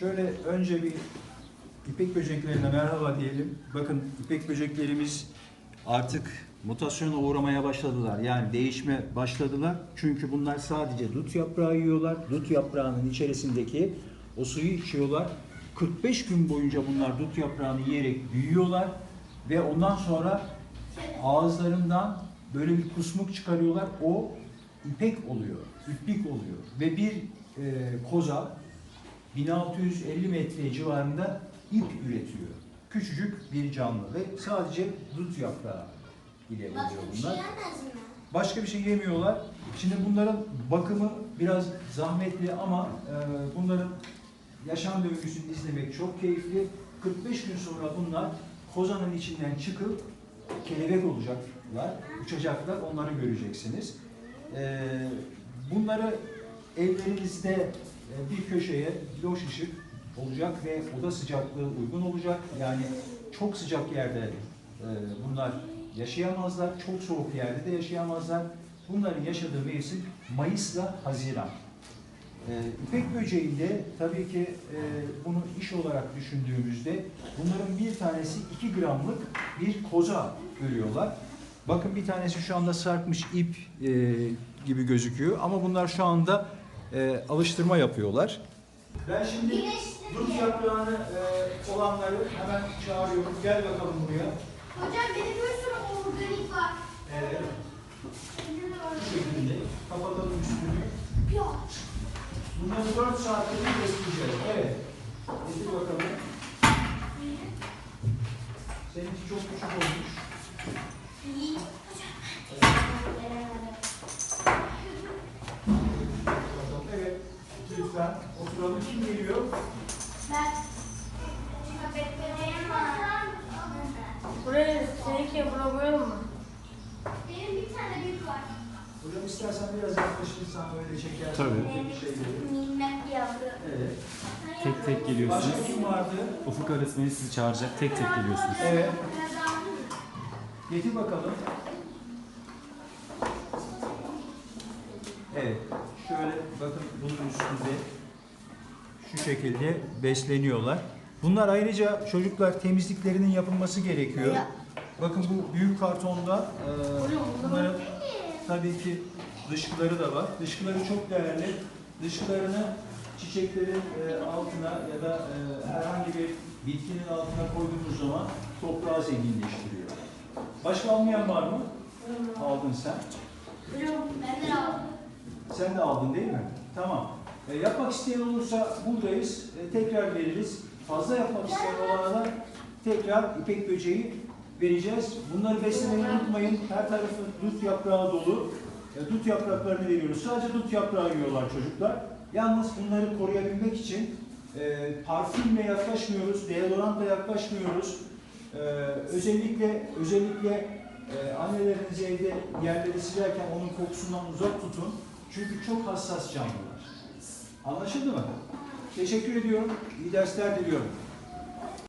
Şöyle önce bir ipek böceklerine merhaba diyelim. Bakın ipek böceklerimiz artık mutasyona uğramaya başladılar. Yani değişme başladılar. Çünkü bunlar sadece dut yaprağı yiyorlar. Dut yaprağının içerisindeki o suyu içiyorlar. 45 gün boyunca bunlar dut yaprağını yiyerek büyüyorlar ve ondan sonra ağızlarından böyle bir kusmuk çıkarıyorlar. O ipek oluyor, iplik oluyor ve bir e, koza 1650 metre civarında ip üretiyor. Küçücük bir canlı ve sadece dut yaprağı ile oluyor Başka bir şey bunlar. yemez mi? Başka bir şey yemiyorlar. Şimdi bunların bakımı biraz zahmetli ama e, bunların yaşam döngüsünü izlemek çok keyifli. 45 gün sonra bunlar kozanın içinden çıkıp kelebek olacaklar, uçacaklar, onları göreceksiniz. E, bunları evlerinizde bir köşeye loş ışık olacak ve oda sıcaklığı uygun olacak. Yani çok sıcak yerde e, bunlar yaşayamazlar, çok soğuk yerde de yaşayamazlar. Bunların yaşadığı mevsim Mayıs'la Haziran. Ee, İpek böceğinde tabii ki e, bunu iş olarak düşündüğümüzde bunların bir tanesi 2 gramlık bir koza görüyorlar. Bakın bir tanesi şu anda sarkmış ip e, gibi gözüküyor ama bunlar şu anda e, alıştırma yapıyorlar. Ben şimdi dut yaprağını e, olanları hemen çağırıyorum. Gel bakalım buraya. Hocam benim bir sürü organik var. Evet. Bu şekilde kapatalım üstünü. Bunları 4 saatte bir besleyeceğiz. Evet. Getir bakalım. Seninki çok küçük olmuş. İyi. Bakalım. Evet. Oturalım. Kim geliyor? Ben. Buraya seninki buna koyalım mı? Benim bir tane büyük var. Hocam istersen biraz yaklaşırsan öyle çekersen. Tabii. Benim bir minnak yavru. Evet. Tek tek geliyorsunuz. Başka kim vardı? Ufuk öğretmeni sizi çağıracak. Tek tek geliyorsunuz. Evet. Getir bakalım. Evet. Şöyle bakın bunun üstünde şu şekilde besleniyorlar. Bunlar ayrıca çocuklar temizliklerinin yapılması gerekiyor. Bakın bu büyük kartonda e, bunların tabii ki dışkıları da var. Dışkıları çok değerli. Dışkılarını çiçeklerin e, altına ya da e, herhangi bir bitkinin altına koyduğumuz zaman toprağı zenginleştiriyor. Başka almayan var mı? Aldın sen. Ben de aldım. Sen de aldın değil mi? Tamam. E, yapmak isteyen olursa buradayız. E, tekrar veririz. Fazla yapmak isteyen olana da tekrar ipek böceği vereceğiz. Bunları beslemeyi unutmayın. Her tarafı dut yaprağı dolu. E, dut yapraklarını veriyoruz. Sadece dut yaprağı yiyorlar çocuklar. Yalnız bunları koruyabilmek için e, parfümle yaklaşmıyoruz, deodorantla yaklaşmıyoruz. E, özellikle özellikle e, anneleriniz evde yerleri silerken onun kokusundan uzak tutun. Çünkü çok hassas canlılar. Anlaşıldı mı? Teşekkür ediyorum. İyi dersler diliyorum.